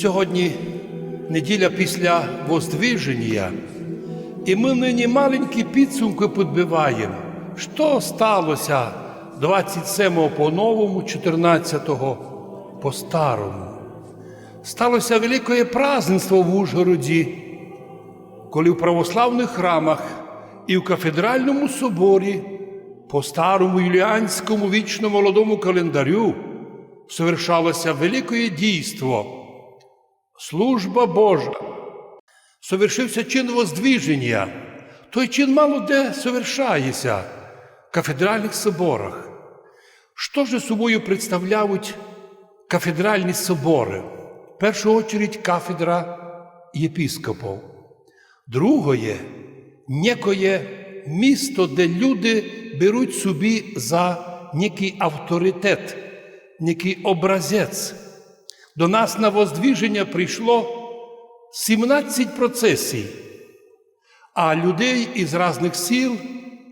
Сьогодні неділя після Воздвиження, і ми нині маленькі підсумки підбиваємо, що сталося 27-го по новому, 14-го по старому. Сталося велике празднество в Ужгороді, коли в православних храмах і в кафедральному соборі по старому юліанському вічно молодому календарю совершалося велике дійство, служба Божа. Совершився чин воздвіження. Той чин мало де совершається в кафедральних соборах. Що ж собою представляють кафедральні собори? В першу очередь кафедра єпіскопів. Другое некоє місто, де люди беруть собі за некий авторитет, некий образець. До нас на воздвіження прийшло 17 процесій, а людей із різних сіл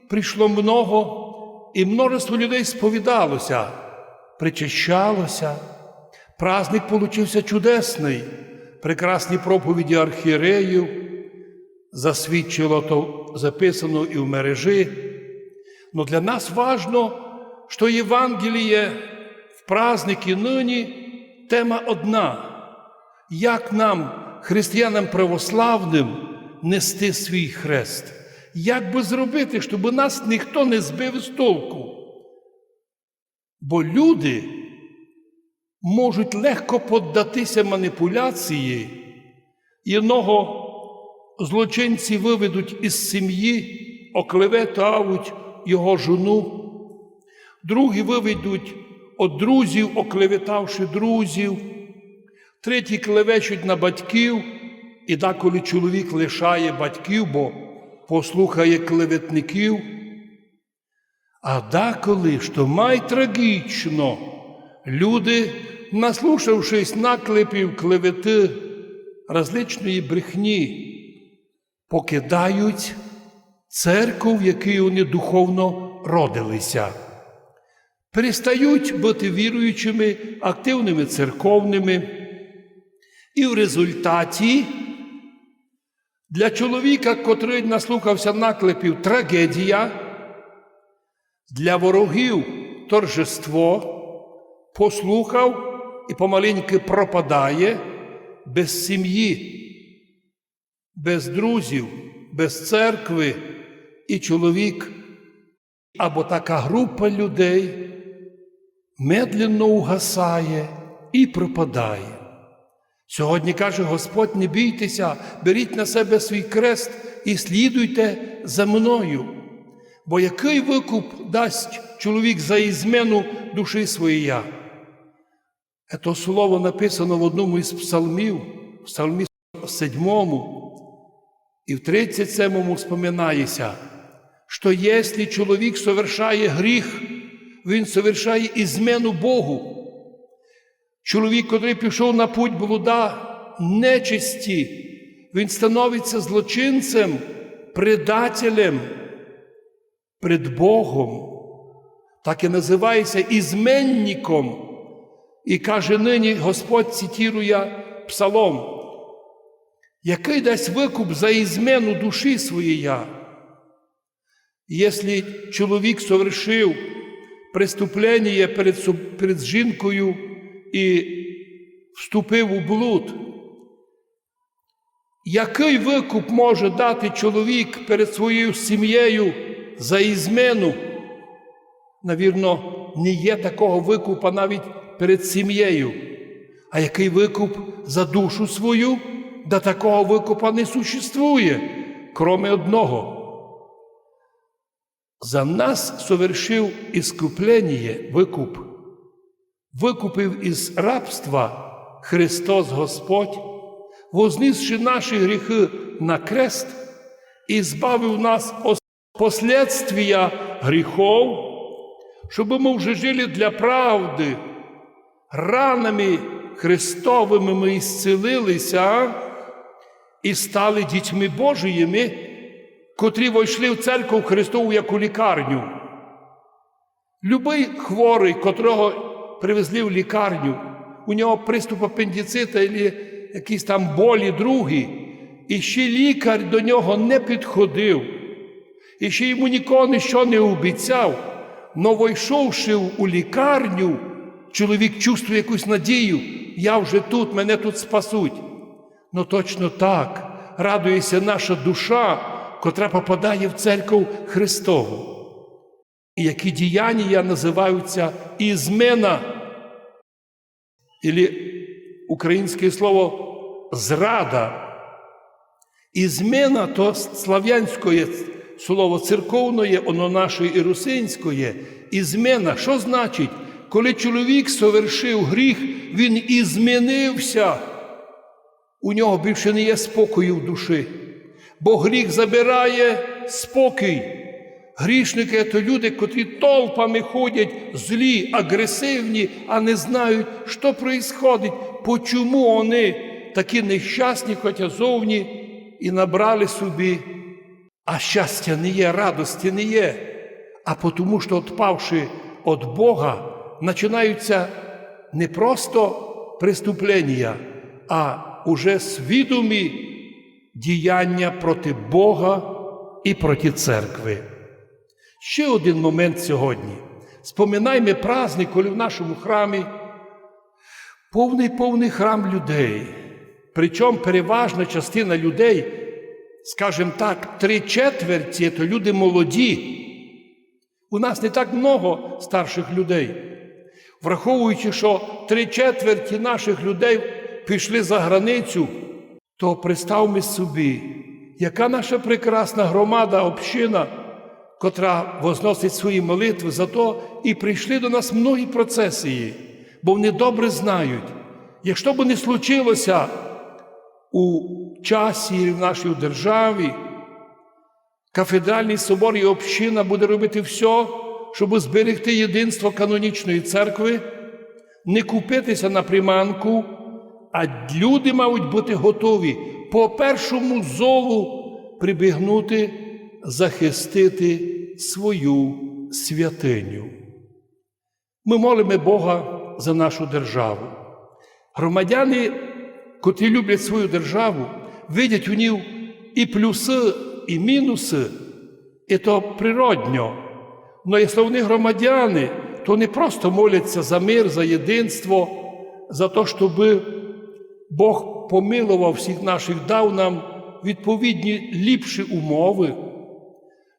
прийшло много, і множество людей сповідалося, причащалося. Праздник получився чудесний, прекрасні проповіді архієреїв, засвідчило то записано і в мережі. Но для нас важно, що Євангеліє в праздники нині тема одна. Як нам, християнам православним, нести свій хрест? Як би зробити, щоб нас ніхто не збив з толку? Бо люди можуть легко поддатися маніпуляції, іного злочинці виведуть із сім'ї, оклеветають його жону, другі виведуть від друзів, оклеветавши друзів, треті клевечуть на батьків, і деколи чоловік лишає батьків, бо послухає клеветників. А деколи, що май трагічно, люди, наслушавшись наклепів клевети, различної брехні, покидають церкву, в якій вони духовно родилися, перестають бути віруючими, активними церковними. І в результаті для чоловіка, котрий наслухався наклепів, трагедія, для ворогів торжество, послухав і помаленьки пропадає без сім'ї, без друзів, без церкви, і чоловік або така група людей медленно угасає і пропадає. Сьогодні каже Господь, не бійтеся, беріть на себе свій крест і слідуйте за мною. Бо який викуп дасть чоловік за ізмену душі своєї? Це слово написано в одному із псалмів, в псалмі 7, і в 37-му споминається, що якщо чоловік совершає гріх, він совершає ізмену Богу. Чоловік, котрий пішов на путь блуда нечисті, він становиться злочинцем, предателем пред Богом, так і називається ізменником. І каже нині Господь цитірує псалом, який дасть викуп за ізмену душі своєї. Якщо чоловік совершив преступлення перед, перед жінкою і вступив у блуд, який викуп може дати чоловік перед своєю сім'єю за ізмену? Навірно, не є такого викупа навіть перед сім'єю. А який викуп за душу свою, да такого викупа не существує, кроме одного. За нас совершив іскуплення викуп, викупив із рабства Христос Господь, вознісши наші гріхи на крест і збавив нас від гріхов, щоб ми вже жили для правди, ранами Христовими ми ісцілилися і стали дітьми Божіїми, котрі войшли в церкву Христову як у лікарню. Любий хворий, котрого привезли в лікарню, у нього приступ апендицита або якісь там болі другі, і ще лікар до нього не підходив, і ще йому нікого нічого не обіцяв. Но войшовши у лікарню, чоловік чувствує якусь надію, я вже тут, мене тут спасуть. Ну точно так радується наша душа, котра попадає в церкву Христову. І які діяння називаються ізмена, Ілі українське слово зрада. Ізмена то слав'янське слово церковне, воно наше і русинське. Ізмена, що значить? Коли чоловік совершив гріх, він і змінився. У нього більше не є спокою в душі, бо гріх забирає спокій. Грішники то люди, котрі толпами ходять злі, агресивні, а не знають, що відбувається, почому вони такі нещасні, хоча зовні, і набрали собі. А щастя не є, радості не є. А тому, що, відпавши від Бога, починаються не просто преступлення, а уже свідомі діяння проти Бога і проти церкви. Ще один момент сьогодні. Споминаймо праздник, коли в нашому храмі повний повний храм людей. Причому переважна частина людей, скажімо так, три четверті то люди молоді. У нас не так много старших людей. Враховуючи, що три четверті наших людей пішли за границю, то представмо собі, яка наша прекрасна громада, община, котра возносить свої молитви за то, і прийшли до нас многі процесії, бо вони добре знають, якщо б не случилося у часі в нашій державі, кафедральний собор і община буде робити все, щоб зберегти єдинство канонічної церкви, не купитися на приманку, а люди мають бути готові по першому зову прибігнути, захистити свою святиню. Ми молимо Бога за нашу державу. Громадяни, котрі люблять свою державу, видять у ній і плюси, і мінуси, і то природньо. Но якщо вони громадяни, то не просто моляться за мир, за єдинство, за те, щоб Бог помилував всіх наших, дав нам відповідні ліпші умови.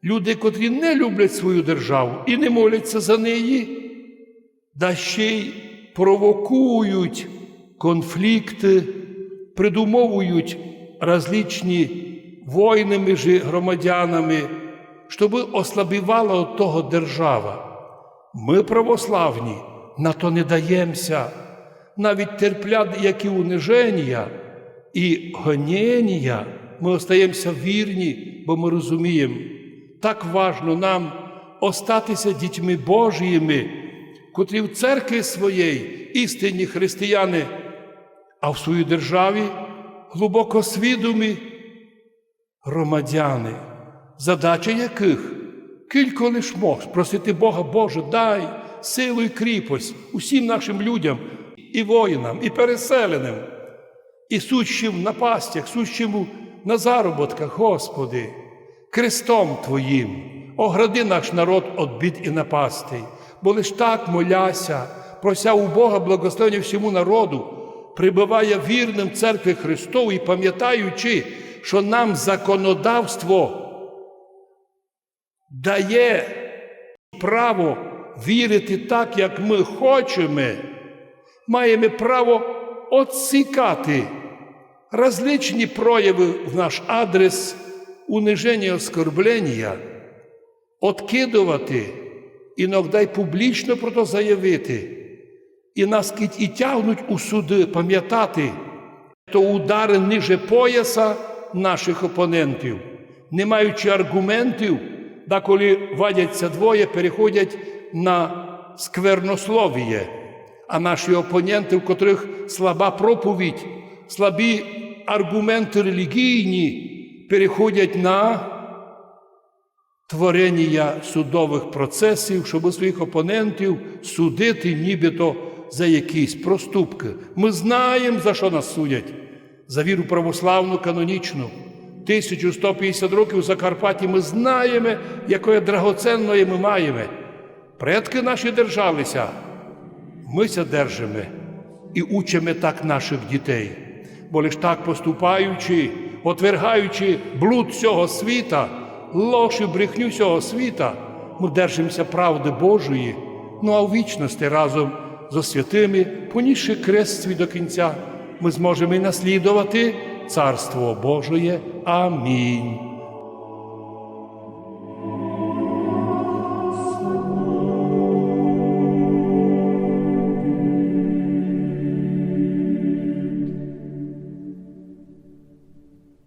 Люди, котрі не люблять свою державу і не моляться за неї, да ще й провокують конфлікти, придумовують различні війни між громадянами, щоб ослабівала от того держава. Ми, православні, на то не даємося, навіть терплять які униження і гонення, ми остаємося вірні, бо ми розуміємо, так важно нам остатися дітьми Божіми, котрі в церкві своєї істинні християни, а в своїй державі глибоко свідомі громадяни, задача яких кілько лиш мог просити Бога, Боже, дай силу і кріпость усім нашим людям, і воїнам, і переселеним, і сущим на пастях, сущим на заробітках, Господи, крестом Твоїм, огради наш народ від бід і напастей, бо лиш так моляся, прося у Бога благословення всьому народу, прибиває вірним церкві Христову і пам'ятаючи, що нам законодавство дає право вірити так, як ми хочемо, маємо право отсікати различні прояви в наш адрес униження оскорблення, откидувати, іноді й публічно про це заявити, і нас і тягнуть у суди, пам'ятати, то удари ниже пояса наших опонентів, не маючи аргументів, да коли вадяться двоє, переходять на сквернословіє, а наші опоненти, в котрих слаба проповідь, слабі аргументи релігійні, переходять на творення судових процесів, щоб своїх опонентів судити нібито за якісь проступки. Ми знаємо, за що нас судять. за віру православну канонічну. 1150 років в Закарпатті ми знаємо, якої драгоценної ми маємо. Предки наші держалися, ми держимо і учимо так наших дітей. Бо лиш так поступаючи, отвергаючи блуд цього світа, лож і брехню цього світа, ми держимося правди Божої, ну а в вічності разом зо святими, понісши крест свій до кінця, ми зможемо і наслідувати Царство Божоє. Амінь.